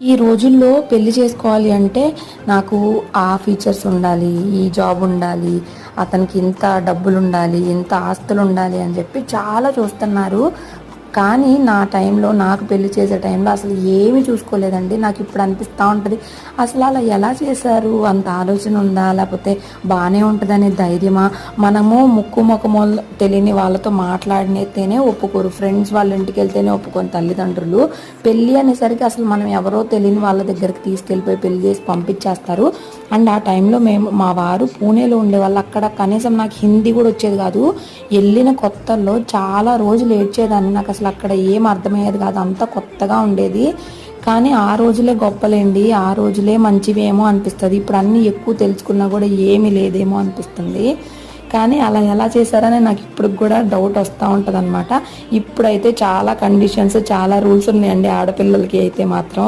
ఈ రోజుల్లో పెళ్ళి చేసుకోవాలి అంటే నాకు ఆ ఫీచర్స్ ఉండాలి ఈ జాబ్ ఉండాలి అతనికి ఇంత డబ్బులు ఉండాలి ఇంత ఆస్తులు ఉండాలి అని చెప్పి చాలా చూస్తున్నారు. కానీ నా టైంలో నాకు పెళ్ళి చేసే టైంలో అసలు ఏమీ చూసుకోలేదండి. నాకు ఇప్పుడు అనిపిస్తూ ఉంటుంది అసలు అలా ఎలా చేశారు? అంత ఆలోచన ఉందా? లేకపోతే బాగానే ఉంటుందనే ధైర్యమా? మనము ముక్కు ముఖము తెలియని వాళ్ళతో మాట్లాడినైతేనే ఒప్పుకోరు. ఫ్రెండ్స్ వాళ్ళ ఇంటికి వెళ్తేనే ఒప్పుకొని తల్లిదండ్రులు పెళ్ళి అనేసరికి అసలు మనం ఎవరో తెలియని వాళ్ళ దగ్గరికి తీసుకెళ్ళిపోయి పెళ్ళి చేసి పంపించేస్తారు. అండ్ ఆ టైంలో మేము మా వారు పూణేలో ఉండేవాళ్ళు. అక్కడ కనీసం నాకు హిందీ కూడా వచ్చేది కాదు. వెళ్ళిన కొత్తల్లో చాలా రోజులు ఏడ్చేదాన్ని. నాకు అసలు అక్కడ ఏం అర్థమయ్యేది కాదు. అంతా కొత్తగా ఉండేది. కానీ ఆ రోజులే గొప్పలేండి. ఆ రోజులే మంచివేమో అనిపిస్తుంది. ఇప్పుడు అన్నీ ఎక్కువ తెలుసుకున్నా కూడా ఏమీ లేదేమో అనిపిస్తుంది. కానీ అలా ఎలా చేశారని నాకు ఇప్పుడు కూడా డౌట్ వస్తూ ఉంటుంది అనమాట ఇప్పుడైతే చాలా కండిషన్స్ చాలా రూల్స్ ఉన్నాయండి ఆడపిల్లలకి అయితే మాత్రం.